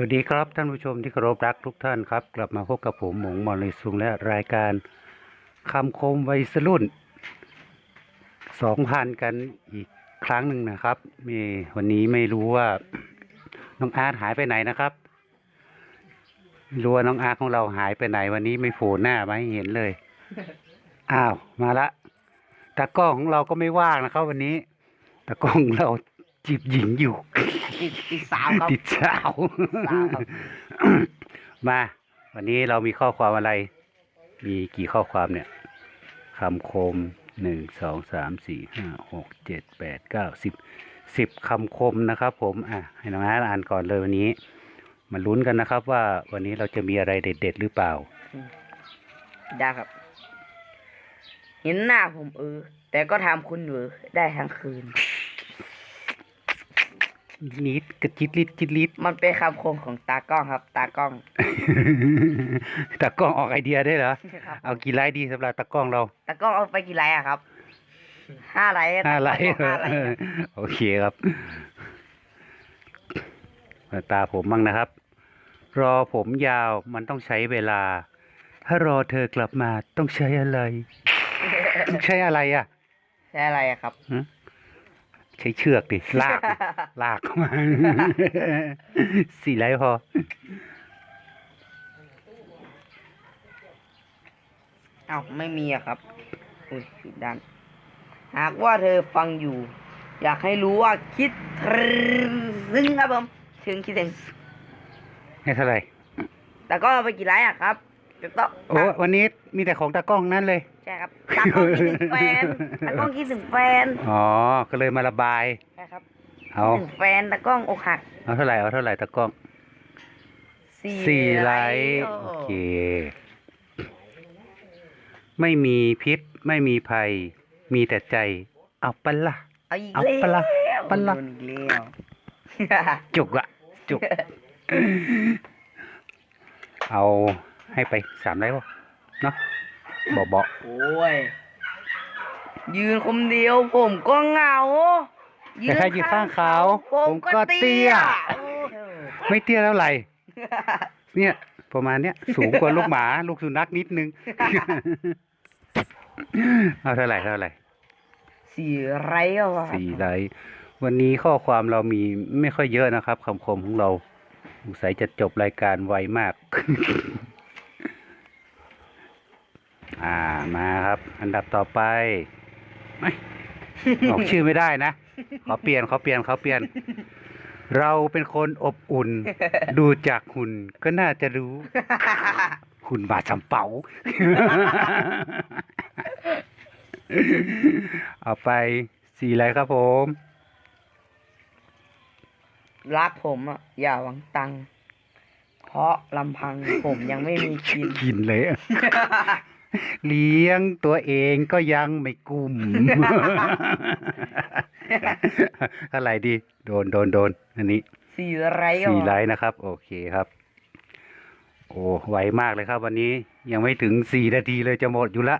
วัสดีครับท่านผู้ชมที่เคารพรักทุกท่านครับ กลับมาพบกับผมหมงมอลลิซุงและรายการคำคมวัยรุ่นสองพันกันอีกครั้งหนึ่งนะครับ มีวันนี้ไม่รู้ว่าน้องอาร์ตหายไปไหนนะครับรู้ว่าน้องอาร์ตของเราหายไปไหนวันนี้ไม่โผล่หน้ามาให้เห็นเลยอ้าวมาละตากล้องของเราก็ไม่ว่างนะครับ วันนี้ตากล้องเรา จีบหญิงอยู่อีกอีกสามครับติดสาว สาวครับ มา วันนี้เรามีข้อความอะไร มีกี่ข้อความเนี่ยคำคมหนึ่งสองสามสี่ห้าหกเจ็ดแปดเก้าสิบสิบคำคมนะครับผมอะให้น้องอาร์ตอ่านก่อนเลยวันนี้ มาลุ้นกันนะครับว่าวันนี้เราจะมีอะไรเด็ด ๆ หรือเปล่า ได้ครับ เห็นหน้าผมเออแต่ก็ทำคุณเออได้ทั้งคืน นิดกระจิตลิดจิตลิดมันเป็นคำคมของตากล้องครับ ตากล้อง ตากล้องออกไอเดียได้เหรอ ครับ เอากี่ไลค์ดีสำหรับตากล้องเรา ตากล้องเอาไปกี่ไลค์อะครับห้าไลค์ห้าไลค์ตากล้องห้าไลค์ครับโอเคครับมาตาผมบ้างนะครับ รอผมยาวมันต้องใช้เวลา ถ้ารอเธอกลับมาต้องใช้อะไร ต้องใช้อะไรอะ ใช่อะไรอะครับฮะ ใช้เชือกดิลากดิลากเข้ามา สี่ไลค์พอ เอ้าไม่มีอะครับ อุ้ยผิดด้าน หากว่าเธอฟังอยู่ อยากให้รู้ว่าคิดถึงครับผมถึงคิดถึงให้เท่าไหร่แต่ก็เอาไปกี่ไลค์อะครับจะต้องโอ้วันนี้มีแต่ของตากล้องนั่นเลยใช่ครับตากล้องคิดถึงแฟนตากล้องคิดถึงแฟนอ๋อ ก็เลยมาระบาย ใช่ครับเอาคิดถึงแฟนตากล้องอกหัก เอาเท่าไหร่ เอาเท่าไหร่ตากล้องสี่สี่ไลค์โโอเค ไม่มีพิษ ไม่มีภัย มีแต่ใจ เอาปะละเอาอีกเอาแล้วปะละปะละโดนอีกแล้วจุกอะจุก เอาให้ไปสามไลค์วะเนาะ บอกบอกโอ้ย ยืนคนเดียวผมก็เหงาแต่ถ้ายืนข้างเขา ผมก็เตี้ยโอ้โหไม่เตี้ยแล้วไหรเนี่ย ประมาณเนี้ย สูงกว่าลูกหมา ลูกสุนัขนิดนึง เอาเท่าไหร่เท่าไหร่ สี่ไรก็ว่าสี่ไลค์วันนี้ข้อความเรามีไม่ค่อยเยอะนะครับคำคมของเราสงสัยจะจบรายการไวมาก อ่ามาครับ อันดับต่อไปไม่ออกชื่อไม่ได้นะ ขอเปลี่ยนขอเปลี่ยนขอเปลี่ยน เราเป็นคนอบอุ่น ดูจากหุ่นก็น่าจะรู้ หุ่นบาดสำเป๋า เอาไปสี่ไลค์ครับผม รักผมอะ อย่าหวังตังค์เพราะลำพังผมยังไม่มีกิน กินเลยอะ เลี้ยงตัวเองก็ยังไม่กุม อะไรดี โดนโดนโดนอันนี้สี่ไรก็สี่ว่าไลค์นะครับ โอเคครับ โอ้ไวมากเลยครับ วันนี้ยังไม่ถึงสี่นาทีเลยจะหมดอยู่ละ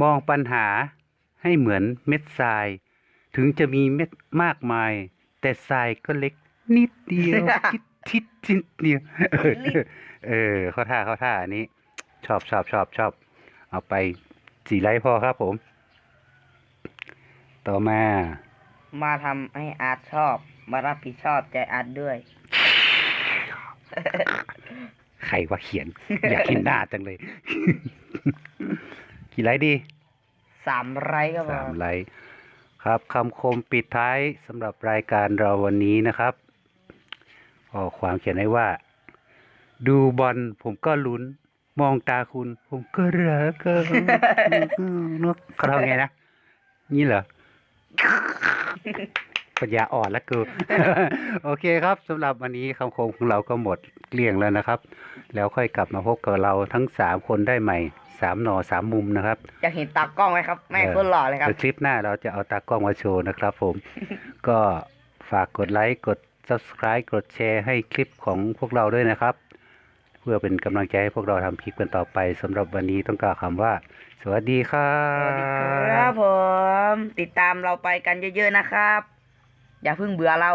มองปัญหาให้เหมือนเม็ดทราย ถึงจะมีเม็ดมากมาย แต่ทรายก็เล็กนิดเดียวทิดทิดทิดเดียวเออเออเข้าท่าเข้าท่าอันนี้ ชอบชอบชอบชอบเอาไปสี่ไลค์พอครับผม ต่อมา มาทำให้อาร์ตชอบ มารับผิดชอบใจอาร์ตด้วย ใครว่าเขียน อยากเห็นหน้าจังเลย กี่ไลค์ดีสามไรก็พอสามไลค์ครับคำคมปิดท้ายสำหรับรายการเราวันนี้นะครับออกความเขียนไว้ว่า ดูบอลผมก็ลุ้น มองตาคุณ ผมก็รักเออนกเขาทำไงนะนี่เหรอปัญญาอ่อนแล้วกูโอเคครับสำหรับวันนี้คำคมของเราก็หมดเกลี้ยงแล้วนะครับ แล้วค่อยกลับมาพบกับเราทั้งสามคนได้ใหม่สามหน่อสามมุมนะครับอยากเห็นตากล้องไหมครับแม่งเออคนหล่อเลยครับเดี๋ยวคลิปหน้าเราจะเอาตากล้องมาโชว์นะครับ ผม ก็ฝากกดไลค์กด subscribe กดแชร์ให้คลิปของพวกเราด้วยนะครับเพื่อเป็นกำลังใจให้พวกเราทำคลิปกันต่อไปสำหรับวันนี้ต้องกล่าวคำว่า สวัสดีครัสบวัสดีครับผม ติดตามเราไปกันเยอะๆนะครับ อย่าเพิ่งเบื่อเรา